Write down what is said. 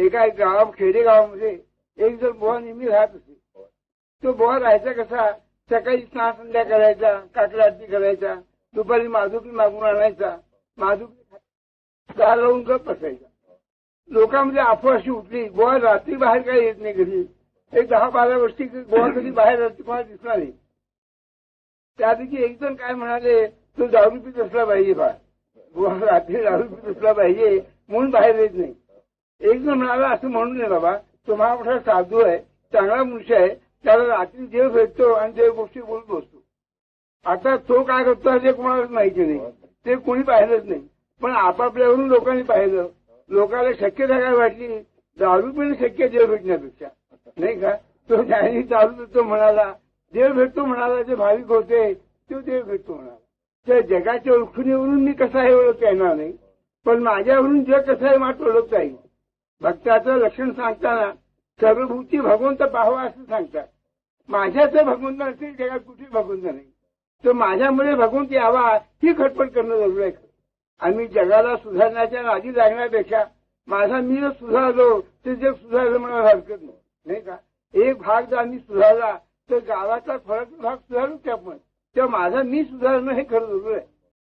एका गाव खेडेगावामध्ये एक जण बुवा नेहमी राहत असे तो बुवा राहायचा कसा? सकाळी स्नान संध्या करायचा काकडा आरती करायचा दुपारी माधुकी मागून आणायचा माधुकी दार लावून गप बसायचा. लोकांमध्ये अफवा अशी उठली गोवा रात्री बाहेर काय येत नाही घरी? एक दहा बारा वर्षी गोवा कधी बाहेर रात्री कोणाला दिसला नाही. त्यापैकी एक जण काय म्हणाले तो दारू पीत असला पाहिजे बा. गोवा रात्री दारू पीत असला पाहिजे म्हणून बाहेर येत नाही. एक जण म्हणाला असं म्हणून नाही बाबा तो महामोठा साधू आहे चांगला मनुष्य आहे त्याला रात्री देव भेटतो आणि देव गोष्टी बोलत असतो आता तो काय करतो हे कोणालाच माहिती नाही. ते कोणी पाहिलंच नाही. पण आपापल्यावरून लोकांनी पाहिलं. लोकांना शक्यता काय वाटली? दारू पण शक्य देव भेटण्यापेक्षा. नाही का? तो ज्याने दारू देतो म्हणाला देव भेटतो म्हणाला जे भाविक होते तो देव भेटतो म्हणाला. त्या जगाच्या उखणीवरून मी कसा आहे ओळखता येणार नाही. पण माझ्यावरून जग कसं आहे मात्र ओळखता येईल भक्ताचं लक्षण सांगताना सर्वभूती भगवंत पाहावा असं सांगतात. माझ्याच भगवंत असेल जगात कुठे भगवंत नाही. तर माझ्यामुळे भगवंत यावा ही खटपट करणं जरूर आहे. आम्ही जगाला सुधारण्याच्या नादी लागण्यापेक्षा माझा मी जर सुधारलो तर जग सुधारलं म्हणायला हरकत नाही. नाही का? एक भाग जर आम्ही सुधारला तर गावाचा फरक भाग सुधारू आपण तेव्हा माझा मी सुधारणं हे खरं जरूर आहे.